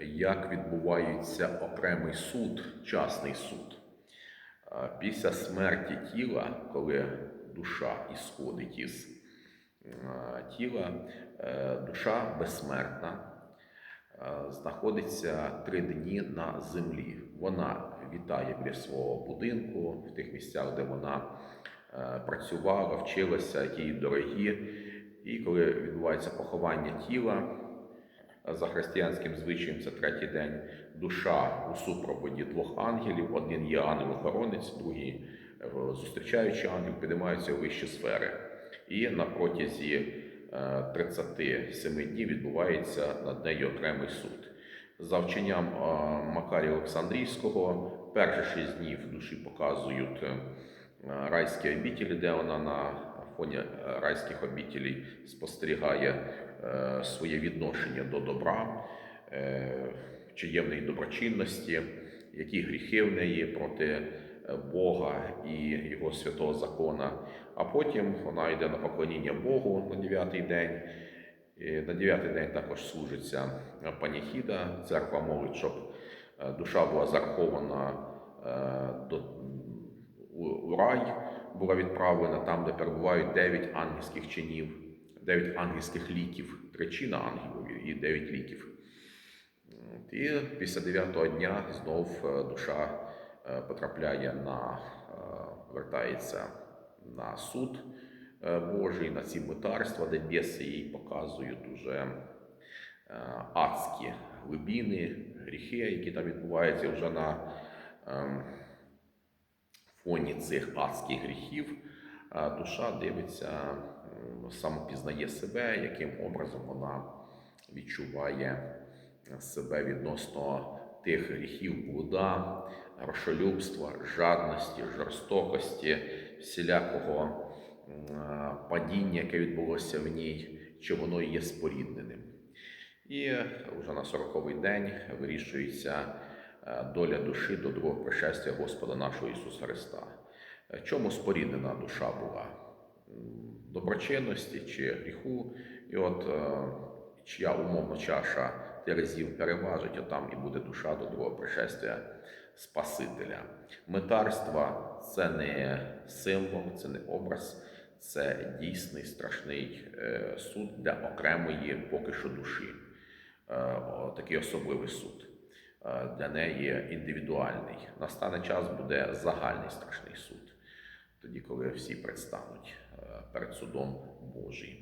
як відбувається окремий суд, частний суд. Після смерті тіла, коли душа ісходить із тіла, е, душа безсмертна, е, знаходиться три дні на землі. Вона вітає біля свого будинку, в тих місцях, де вона е, працювала, вчилася, їй дорогі. І коли відбувається поховання тіла, за християнським звичаєм це третій день, душа у супроводі двох ангелів. Один є ангел-охоронець, другий е, зустрічаючий ангел, підіймаються у вищі сфери. І на протязі е, 37 днів відбувається над нею окремий суд. За вченням е, Макарія Олександрійського, перші шість днів душі показують е, райські обітелі, де вона на фоні е, райських обітелей спостерігає е, своє відношення до добра, е, чи є в неї доброчинності, які гріхи в неї проти Бога і Його святого закона. А потім вона йде на поклоніння Богу на дев'ятий день. На дев'ятий день також служиться паніхіда. Церква молить, щоб душа була зарахована до, у рай, була відправлена там, де перебувають дев'ять ангельських чинів, дев'ять ангельських ліків, тричина ангелів і дев'ять ліків. І після дев'ятого дня знов е, душа е, потрапляє на, е, вертається на суд Божий, на ці митарства, де біси їй показують уже е, адські глибини, гріхи, які там відбуваються вже на ем, фоні цих адських гріхів. е, Душа дивиться, самопізнає себе, яким образом вона відчуває себе відносно тих гріхів блуда, грошолюбства, жадності, жорстокості, всілякого падіння, яке відбулося в ній, чи воно є спорідненим. І вже на 40-й день вирішується е, доля душі до другого пришестя Господа нашого Ісуса Христа. Е, Чому споріднена душа була? Доброчинності чи гріху, і от е, чия умовно чаша терезів переважить, а там і буде душа до другого пришестя Спасителя. Метарство це не символ, це не образ, це дійсний страшний е, суд для окремої поки що душі. Е, Такий особливий суд. Е, Для неї індивідуальний. Настане час буде загальний страшний суд, тоді, коли всі предстануть е, перед судом Божим.